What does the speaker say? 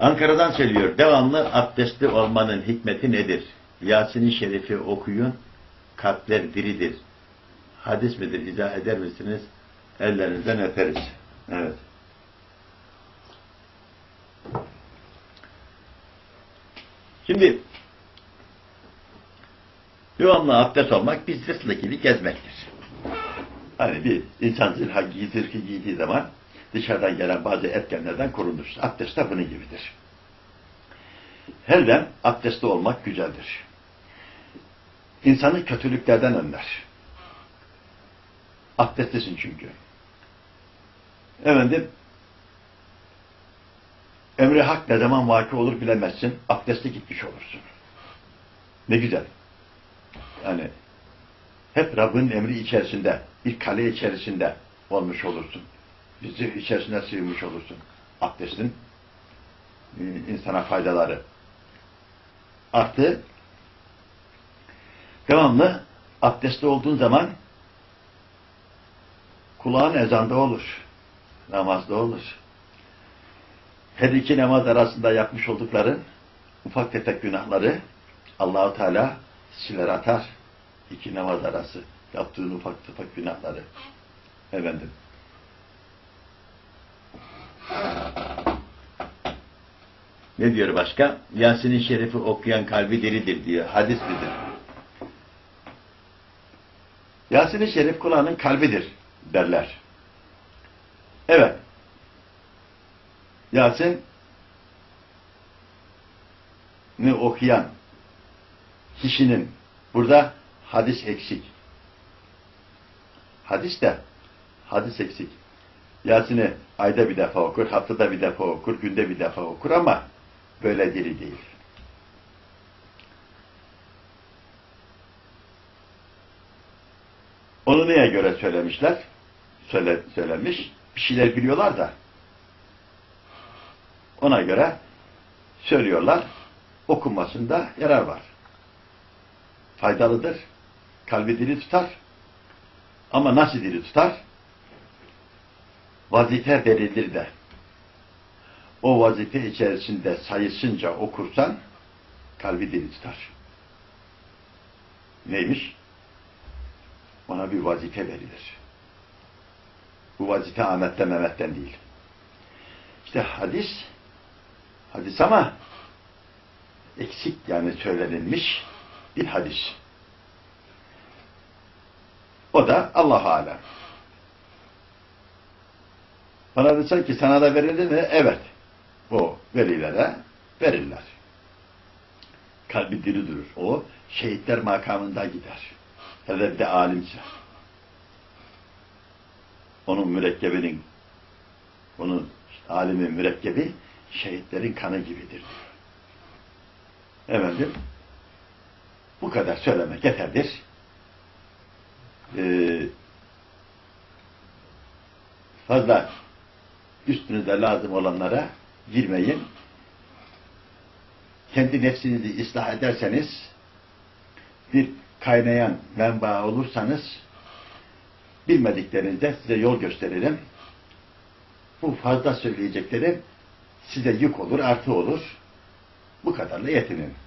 Ankara'dan söylüyor. Devamlı abdestli olmanın hikmeti nedir? Yasin-i Şerif'i okuyun, kalpler diridir. Hadis midir? İzah eder misiniz? Ellerinizden öperiz. Evet. Şimdi devamlı abdest olmak bir sırtla gibi gezmektir. Hani bir insan zırha giy, zırhı giydiği zaman dışarıdan gelen bazı etkenlerden korunur. Abdest de bunun gibidir. Her dem abdestli olmak güzeldir. İnsanı kötülüklerden önler. Abdestlisin çünkü. Efendim, emri hak ne zaman vaki olur bilemezsin. Abdestli gitmiş olursun. Ne güzel. Yani hep Rabbin emri içerisinde, bir kale içerisinde olmuş olursun. Bizi içerisine sığmış olursun. Abdestin insana faydaları arttı. Devamlı abdestli olduğun zaman kulağın ezanda olur. Namazda olur. Her iki namaz arasında yapmış oldukların ufak tefek günahları Allahu Teala siler atar. İki namaz arası yaptığın ufak tefek günahları. Efendim. Ne diyor başka? Yasin-i Şerif'i okuyan kalbi diridir diyor. Hadis midir? Yasin-i Şerif Kur'an'ın kalbidir derler. Evet. Yasin ni okuyan kişinin burada hadis eksik. Hadis de hadis eksik. Yasin'i ayda bir defa okur, haftada bir defa okur, günde bir defa okur ama böyle diri değil. Onu neye göre söylemişler? Söyle, söylemiş. Bir şeyler biliyorlar da ona göre söylüyorlar. Okunmasında yarar var. Faydalıdır. Kalbi diri tutar. Ama nasıl diri tutar? Vazife verilir de. O vazife içerisinde sayısınca okursan kalbi diri tutar. Neymiş? Ona bir vazife verilir. Bu vazife Ahmet'ten Mehmet'ten değil. İşte hadis hadis ama eksik yani söylenilmiş bir hadis. O da Allah alem. Bana desen ki sana da verilir mi? Evet. Bu velilere verirler. Kalbi diri durur. O şehitler makamında gider. De alimse. Onun mürekkebinin onun alimin mürekkebi şehitlerin kanı gibidir diyor. Efendim bu kadar söylemek yeterdir. Ee, fazla üstünüze lazım olanlara girmeyin. Kendi nefsinizi ıslah ederseniz bir kaynayan menba olursanız bilmediklerinizde size yol gösteririm. Bu fazla söyleyeceklerim size yük olur, artı olur. Bu kadarla yetinin.